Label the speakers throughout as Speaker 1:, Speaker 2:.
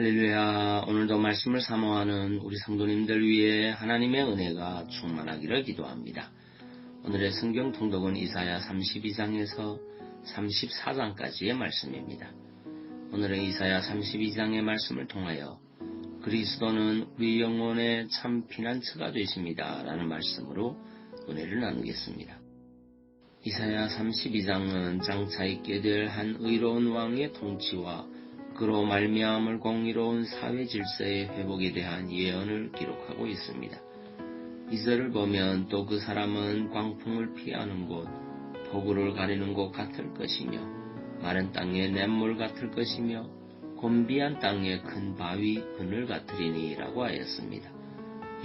Speaker 1: 할렐루야. 오늘도 말씀을 사모하는 우리 성도님들 위해 하나님의 은혜가 충만하기를 기도합니다. 오늘의 성경 통독은 이사야 32장에서 34장까지의 말씀입니다. 오늘은 이사야 32장의 말씀을 통하여 그리스도는 우리 영혼의 참 피난처가 되십니다. 라는 말씀으로 은혜를 나누겠습니다. 이사야 32장은 장차 있게 될 한 의로운 왕의 통치와 그로 말미암을 공의로운 사회 질서의 회복에 대한 예언을 기록하고 있습니다. 이절을 보면 또 그 사람은 광풍을 피하는 곳, 폭우를 가리는 곳 같을 것이며 마른 땅에 냇물 같을 것이며 곤비한 땅에 큰 바위 그늘 같으리니 라고 하였습니다.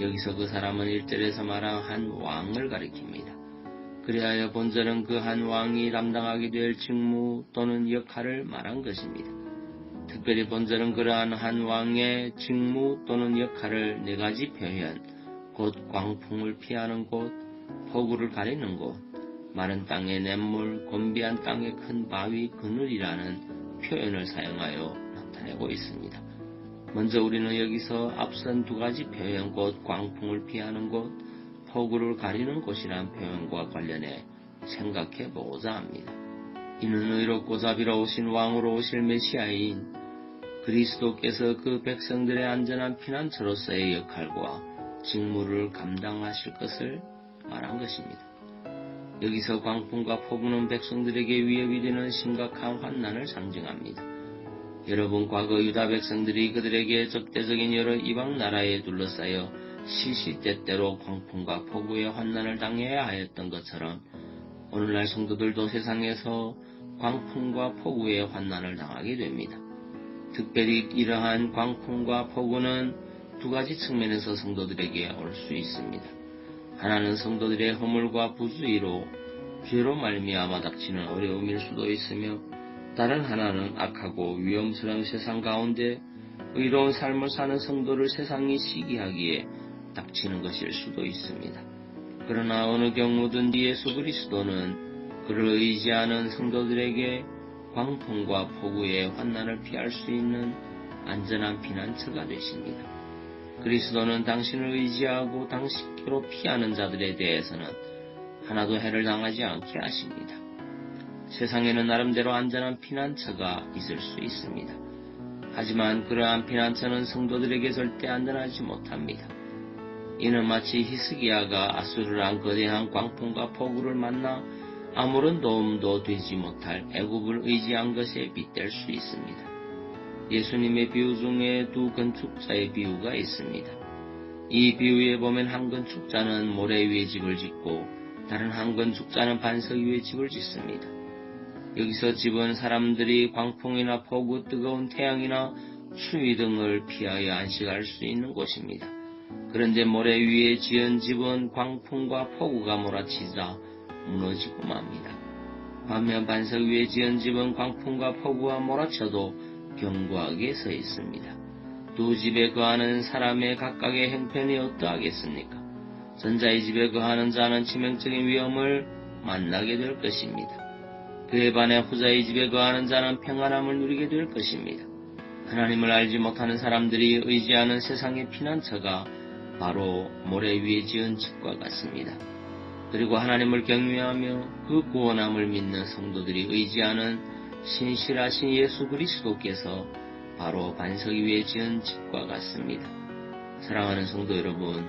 Speaker 1: 여기서 그 사람은 일절에서 말한 한 왕을 가리킵니다. 그리하여 본절은 그 한 왕이 담당하게 될 직무 또는 역할을 말한 것입니다. 특별히 본절은 그러한 한 왕의 직무 또는 역할을 네 가지 표현, 곧 광풍을 피하는 곳, 폭우를 가리는 곳, 마른 땅의 냇물, 곤비한 땅의 큰 바위 그늘이라는 표현을 사용하여 나타내고 있습니다. 먼저 우리는 여기서 앞선 두 가지 표현, 곧 광풍을 피하는 곳, 폭우를 가리는 곳이란 표현과 관련해 생각해 보고자 합니다. 이는 의롭고 자비로우신 왕으로 오실 메시아인 그리스도께서 그 백성들의 안전한 피난처로서의 역할과 직무를 감당하실 것을 말한 것입니다. 여기서 광풍과 폭우는 백성들에게 위협이 되는 심각한 환난을 상징합니다. 여러분 과거 유다 백성들이 그들에게 적대적인 여러 이방 나라에 둘러싸여 시시때때로 광풍과 폭우의 환난을 당해야 하였던 것처럼 오늘날 성도들도 세상에서 광풍과 폭우의 환난을 당하게 됩니다. 특별히 이러한 광풍과 폭우는 두 가지 측면에서 성도들에게 올 수 있습니다. 하나는 성도들의 허물과 부주의로 죄로 말미암아 닥치는 어려움일 수도 있으며 다른 하나는 악하고 위험스러운 세상 가운데 의로운 삶을 사는 성도를 세상이 시기하기에 닥치는 것일 수도 있습니다. 그러나 어느 경우든지 예수 그리스도는 그를 의지하는 성도들에게 광풍과 폭우의 환난을 피할 수 있는 안전한 피난처가 되십니다. 그리스도는 당신을 의지하고 당신께로 피하는 자들에 대해서는 하나도 해를 당하지 않게 하십니다. 세상에는 나름대로 안전한 피난처가 있을 수 있습니다. 하지만 그러한 피난처는 성도들에게 절대 안전하지 못합니다. 이는 마치 히스기야가 아수르란 거대한 광풍과 폭우를 만나 아무런 도움도 되지 못할 애굽을 의지한 것에 빗댈 수 있습니다. 예수님의 비유 중에 두 건축자의 비유가 있습니다. 이 비유에 보면 한 건축자는 모래 위에 집을 짓고 다른 한 건축자는 반석 위에 집을 짓습니다. 여기서 집은 사람들이 광풍이나 폭우, 뜨거운 태양이나 추위 등을 피하여 안식할 수 있는 곳입니다. 그런데 모래 위에 지은 집은 광풍과 폭우가 몰아치자 무너지고 맙니다. 반면 반석 위에 지은 집은 광풍과 폭우와 몰아쳐도 견고하게 서 있습니다. 두 집에 거하는 사람의 각각의 형편이 어떠하겠습니까? 전자의 집에 거하는 자는 치명적인 위험을 만나게 될 것입니다. 그에 반해 후자의 집에 거하는 자는 평안함을 누리게 될 것입니다. 하나님을 알지 못하는 사람들이 의지하는 세상의 피난처가 바로 모래 위에 지은 집과 같습니다. 그리고 하나님을 경외하며 그 구원함을 믿는 성도들이 의지하는 신실하신 예수 그리스도께서 바로 반석 위에 지은 집과 같습니다. 사랑하는 성도 여러분,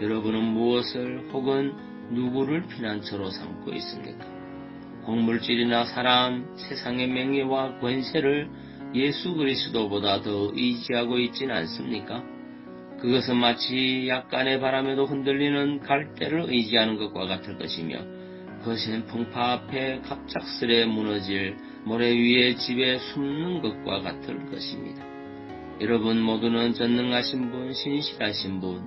Speaker 1: 여러분은 무엇을 혹은 누구를 피난처로 삼고 있습니까? 곡물질이나 사람, 세상의 명예와 권세를 예수 그리스도보다 더 의지하고 있지는 않습니까? 그것은 마치 약간의 바람에도 흔들리는 갈대를 의지하는 것과 같을 것이며 거센 풍파 앞에 갑작스레 무너질 모래 위에 집에 숨는 것과 같을 것입니다. 여러분 모두는 전능하신 분, 신실하신 분,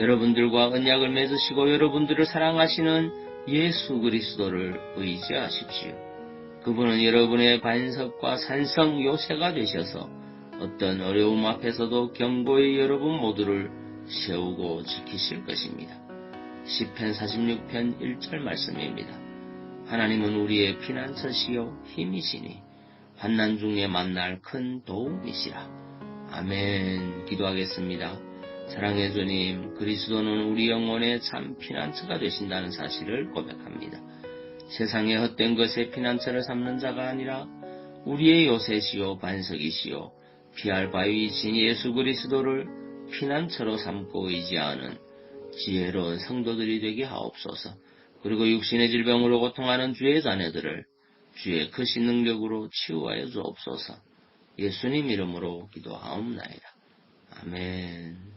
Speaker 1: 여러분들과 언약을 맺으시고 여러분들을 사랑하시는 예수 그리스도를 의지하십시오. 그분은 여러분의 반석과 산성 요새가 되셔서 어떤 어려움 앞에서도 경고의 여러분 모두를 세우고 지키실 것입니다. 10편 46편 1절 말씀입니다. 하나님은 우리의 피난처시요 힘이시니 환난 중에 만날 큰 도움이시라. 아멘. 기도하겠습니다. 사랑의 주님, 그리스도는 우리 영혼의 참 피난처가 되신다는 사실을 고백합니다. 세상의 헛된 것에 피난처를 삼는 자가 아니라 우리의 요새시요 반석이시요 피할 바위이신 예수 그리스도를 피난처로 삼고 의지하는 지혜로운 성도들이 되게 하옵소서. 그리고 육신의 질병으로 고통하는 주의 자녀들을 주의 크신 능력으로 치유하여 주옵소서. 예수님 이름으로 기도하옵나이다. 아멘.